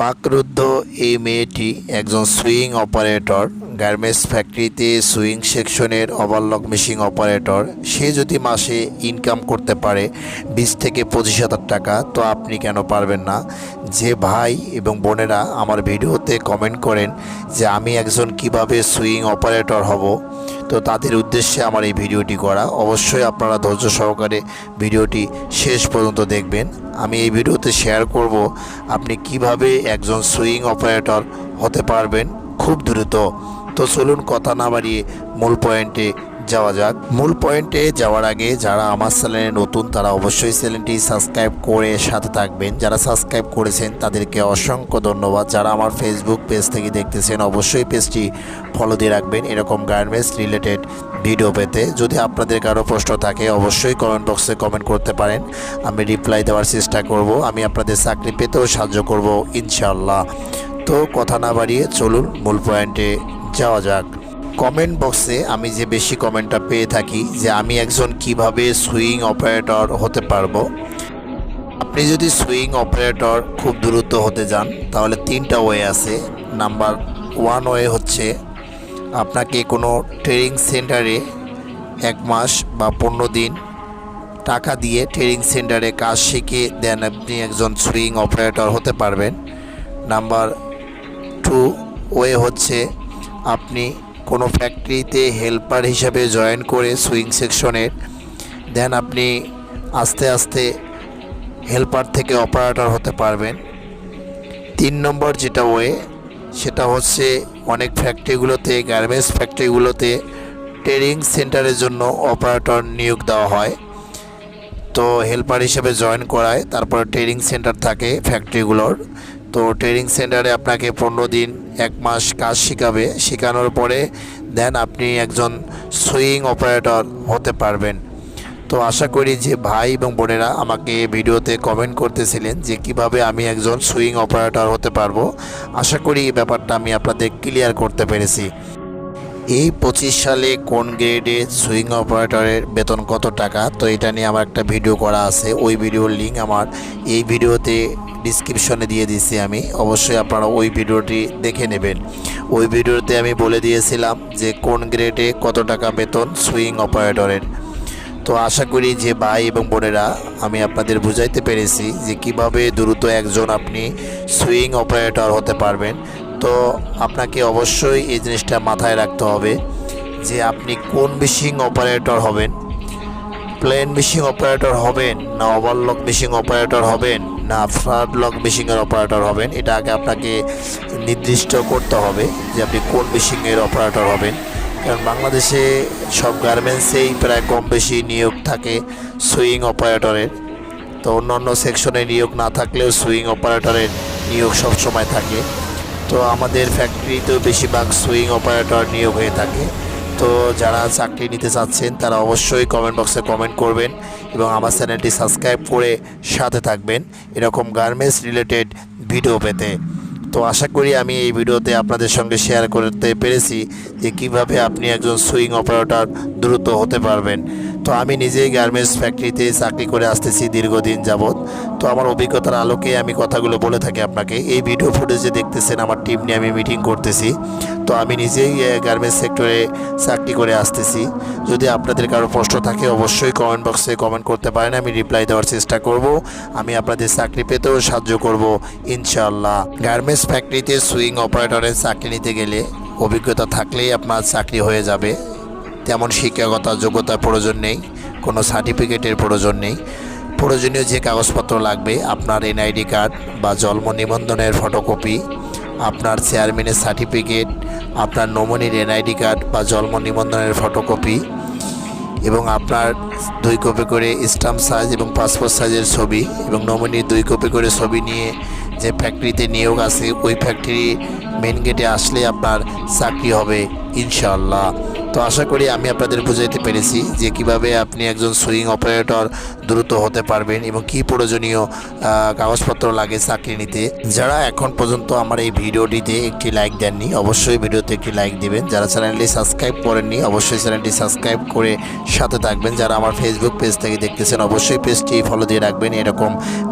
বাকরুদ্ধ এই মেয়েটি একজন সুইং অপারেটর। গার্মেন্টস ফ্যাক্টরিতে সুইং সেকশনের ওভারলক মেশিন অপারেটর, সে যদি মাসে ইনকাম করতে পারে বিশ থেকে পঁচিশ হাজার টাকা, তো আপনি কেন পারবেন না? যে ভাই এবং বোনেরা আমার ভিডিওতে কমেন্ট করেন যে আমি একজন কীভাবে সুইং অপারেটর হব, তো তাদের উদ্দেশ্যে আমার এই ভিডিওটি করা। অবশ্যই আপনারা ধৈর্য সহকারে ভিডিওটি শেষ পর্যন্ত দেখবেন। আমি এই ভিডিওতে শেয়ার করব আপনি কীভাবে একজন সুইং অপারেটর হতে পারবেন। খুব দ্রুত। তো চলুন কথা না বাড়িয়ে মূল পয়েন্টে যাওয়া যাক। মূল পয়েন্টে যাওয়ার আগে যারা আমার চ্যানেলে নতুন, তারা অবশ্যই চ্যানেলটি সাবস্ক্রাইব করে সাথে থাকবেন। যারা সাবস্ক্রাইব করেছেন, তাদেরকে অসংখ্য ধন্যবাদ। যারা আমার ফেসবুক পেজ থেকে দেখতেছেন, অবশ্যই পেজটি ফলো দিয়ে রাখবেন। এরকম গার্মেন্টস রিলেটেড ভিডিও পেতে। যদি আপনাদের কারও প্রশ্ন থাকে, অবশ্যই কমেন্ট বক্সে কমেন্ট করতে পারেন। আমি রিপ্লাই দেওয়ার চেষ্টা করব। আমি আপনাদের চাকরি পেতেও সাহায্য করব, ইনশাআল্লাহ। তো কথা না বাড়িয়ে চলুন মূল পয়েন্টে যাওয়া যাক। কমেন্ট বক্সে আমি যে বেশি কমেন্টটা পেয়ে থাকি যে আমি একজন কীভাবে সুইং অপারেটর হতে পারব। আপনি যদি সুইং অপারেটর খুব দ্রুত হতে যান, তাহলে তিনটা ওয়ে আছে। নাম্বার ওয়ান ওয়ে হচ্ছে আপনাকে কোনো ট্রেনিং সেন্টারে এক মাস বা পনেরো দিন টাকা দিয়ে ট্রেনিং সেন্টারে কাজ শিখে দেন আপনি একজন সুইং অপারেটর হতে পারবেন। নাম্বার টু ওয়ে হচ্ছে আপনি কোনো ফ্যাক্টরিতে হেল্পার হিসাবে জয়েন করে সুইং সেকশনের দেন আপনি আস্তে আস্তে হেল্পার থেকে অপারেটর হতে পারবেন। তিন নম্বর যেটা ওয়ে, সেটা হচ্ছে অনেক ফ্যাক্টরিগুলোতে গার্মেন্টস ফ্যাক্টরিগুলোতে ট্রেনিং সেন্টারের জন্য অপারেটর নিয়োগ দেওয়া হয়। তো হেল্পার হিসেবে জয়েন করায়, তারপরে ট্রেনিং সেন্টার থাকে ফ্যাক্টরিগুলোর তো ট্রেনিং সেন্টারে আপনাকে পনেরো দিন, এক মাস কাজ শেখাবে। শেখানোর পরে দেন আপনি একজন সুইং অপারেটর হতে পারবেন। তো আশা করি যে ভাই এবং বোনেরা আমাকে ভিডিওতে কমেন্ট করতেছিলেন যে কীভাবে আমি একজন সুইং অপারেটর হতে পারব। আশা করি এই ব্যাপারটা আমি আপনাদের ক্লিয়ার করতে পেরেছি। এই পঁচিশ সালে কোন গ্রেডে সুইং অপারেটরের বেতন কত টাকা? তো এটা নিয়ে আমার একটা ভিডিও করা আছে। ওই ভিডিওর লিঙ্ক আমার এই ভিডিওতে ডিসক্রিপশনে দিয়ে দিছি আমি। অবশ্যই আপনারা ওই ভিডিওটি দেখে নেবেন। ওই ভিডিওতে আমি বলে দিয়েছিলাম যে কোন গ্রেডে কত টাকা বেতন সুইং অপারেটরের। তো আশা করি যে ভাই এবং বোনেরা, আমি আপনাদের বুঝাইতে পেরেছি যে কীভাবে দ্রুত একজন আপনি সুইং অপারেটর হতে পারবেন। তো আপনাকে অবশ্যই এই জিনিসটা মাথায় রাখতে হবে যে আপনি কোন মেশিন অপারেটর হবেন। প্লেন মেশিন অপারেটর হবেন না ওভারলক মেশিন অপারেটর হবেন না ফ্লাড লক মেশিনের অপারেটর হবেন। এটা আগে আপনাকে নির্দিষ্ট করতে হবে যে আপনি কোন মেশিনের অপারেটর হবেন। কারণ বাংলাদেশে সব গার্মেন্টসেই প্রায় কম বেশি নিয়োগ থাকে সুইং অপারেটরের তো অন্য অন্য সেকশনে নিয়োগ না থাকলেও সুইং অপারেটরের নিয়োগ সবসময় থাকে। তো আমাদের ফ্যাক্টরিতেও বেশিরভাগ সুইং অপারেটর নিয়োগ হয়ে থাকে। তো যারা চাকরি নিতে চাচ্ছেন, তারা অবশ্যই কমেন্ট বক্সে কমেন্ট করবেন এবং আমার চ্যানেলটি সাবস্ক্রাইব করে সাথে থাকবেন এরকম গার্মেন্টস রিলেটেড ভিডিও পেতে। তো আশা করি আমি এই ভিডিওতে আপনাদের সঙ্গে শেয়ার করতে পেরেছি যে কীভাবে আপনি একজন সুইং অপারেটর দ্রুত হতে পারবেন। তো আমি নিজেই গার্মেন্টস ফ্যাক্টরিতে চাকরি করে আসতেছি দীর্ঘদিন যাবৎ। তো আমার অভিজ্ঞতার আলোকে আমি কথাগুলো বলে থাকি আপনাকে। এই ভিডিও ফুটেজে দেখতেছেন আমার টিম নিয়ে আমি মিটিং করতেছি। তো আমি নিজেই গার্মেন্টস সেক্টরে চাকরি করে আসতেছি। যদি আপনাদের কারও প্রশ্ন থাকে অবশ্যই কমেন্ট বক্সে কমেন্ট করতে পারেন, আমি রিপ্লাই দেওয়ার চেষ্টা করব। আমি আপনাদের চাকরি পেতেও সাহায্য করব, ইনশাআল্লাহ। গার্মেন্টস ফ্যাক্টরিতে সুইং অপারেটরের চাকরি নিতে গেলে অভিজ্ঞতা থাকলেই আপনার চাকরি হয়ে যাবে। তেমন শিক্ষাগত যোগ্যতার প্রয়োজন নেই, কোনো সার্টিফিকেটের প্রয়োজন নেই। প্রয়োজনীয় যে কাগজপত্র লাগবে, আপনার এনআইডি কার্ড বা জন্ম নিবন্ধনের ফটোকপি, আপনার চেয়ারম্যানের সার্টিফিকেট, আপনার নমনির এনআইডি কার্ড বা জন্ম নিবন্ধনের ফটোকপি এবং আপনার দুই কপি করে স্টাম্প সাইজ এবং পাসপোর্ট সাইজের ছবি এবং নমিনির দুই কপি করে ছবি নিয়ে যে ফ্যাক্টরিতে নিয়োগ আছে, ওই ফ্যাক্টরি মেন গেটে আসলে আপনার চাকরি হবে ইনশাল্লাহ তো আশা করি আমি আপনাদের বুঝাইতে পেরেছি যে কীভাবে আপনি একজন সুইং অপারেটর দ্রুত হতে পারবেন এবং কি প্রয়োজনীয় কাগজপত্র লাগে চাকরি নিতে। যারা এখন পর্যন্ত আমার এই ভিডিওটিতে একটি লাইক দেননি, অবশ্যই ভিডিওতে একটি লাইক দিবেন। যারা চ্যানেলটি সাবস্ক্রাইব করেননি, অবশ্যই চ্যানেলটি সাবস্ক্রাইব করে সাথে থাকবেন। যারা আমার ফেসবুক পেজ থেকে দেখতেছেন, অবশ্যই পেজটি ফলো দিয়ে রাখবেন এরকম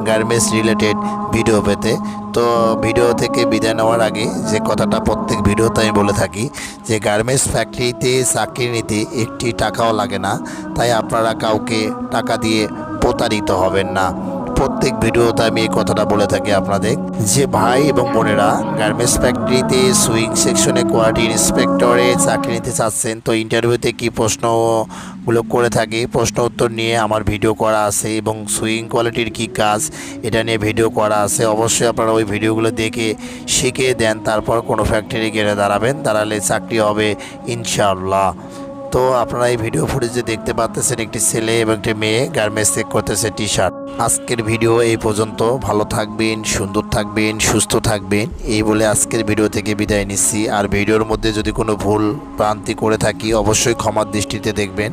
গার্মেন্টস রিলেটেড ভিডিও পেতে। তো ভিডিও থেকে বিদায় নেওয়ার আগে যে কথাটা প্রত্যেক ভিডিওতে আমি বলে থাকি যে গার্মেন্টস ফ্যাক্টরিতে চাকরি নিতে একটি টাকাও লাগে না, তাই আপনারা কাউকে টাকা দিয়ে প্রতারিত হবেন না। প্রত্যেক ভিডিওতে আমি এই কথাটা বলে থাকি আপনাদের যে ভাই এবং বোনেরা গার্মেন্টস ফ্যাক্টরিতে সুইং সেকশনে কোয়ালিটি ইন্সপেক্টরে চাকরি নিতে চাচ্ছেন, তো ইন্টারভিউতে কি প্রশ্নগুলো করে থাকি? প্রশ্ন উত্তর নিয়ে আমার ভিডিও করা আছে এবং সুইং কোয়ালিটির কি কাজ এটা নিয়ে ভিডিও করা আছে। অবশ্যই আপনারা ওই ভিডিওগুলো দেখে শিখে দেন, তারপর কোনো ফ্যাক্টরি গেলে দাঁড়াবেন, দাঁড়ালে চাকরি হবে ইনশাআল্লাহ। তো আপনারা এই ভিডিও ফুটেজে দেখতে পাচ্ছেন একটি ছেলে এবং একটি মেয়ে, গার্মেন্টস চেক করতেছে টি শার্ট আজকের ভিডিও এই পর্যন্ত। ভালো থাকবেন, সুন্দর থাকবেন, সুস্থ থাকবেন। এই বলে আজকের ভিডিও থেকে বিদায় নিচ্ছি। আর ভিডিওর মধ্যে যদি কোনো ভুল ভ্রান্তি করে থাকি, অবশ্যই ক্ষমার দৃষ্টিতে দেখবেন।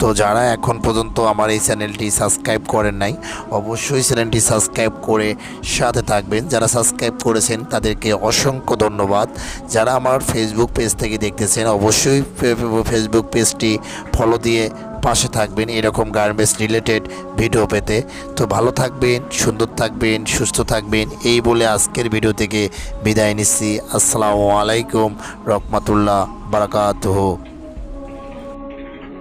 তো যারা এখন পর্যন্ত আমার এই চ্যানেলটি সাবস্ক্রাইব করেন নাই, অবশ্যই চ্যানেলটি সাবস্ক্রাইব করে সাথে থাকবেন। যারা সাবস্ক্রাইব করেছেন, তাদেরকে অসংখ্য ধন্যবাদ। যারা আমার ফেসবুক পেজ থেকে দেখতেছেন, অবশ্যই ফেসবুক পেজটি ফলো দিয়ে পাশে থাকবেন এরকম গার্মেন্টস রিলেটেড ভিডিও পেতে। তো ভালো থাকবেন, সুন্দর থাকবেন, সুস্থ থাকবেন, এই বলে আজকের ভিডিও থেকে বিদায় নিচ্ছি। আসসালামু আলাইকুম রহমতুল্লাহ বারাকাতুহু।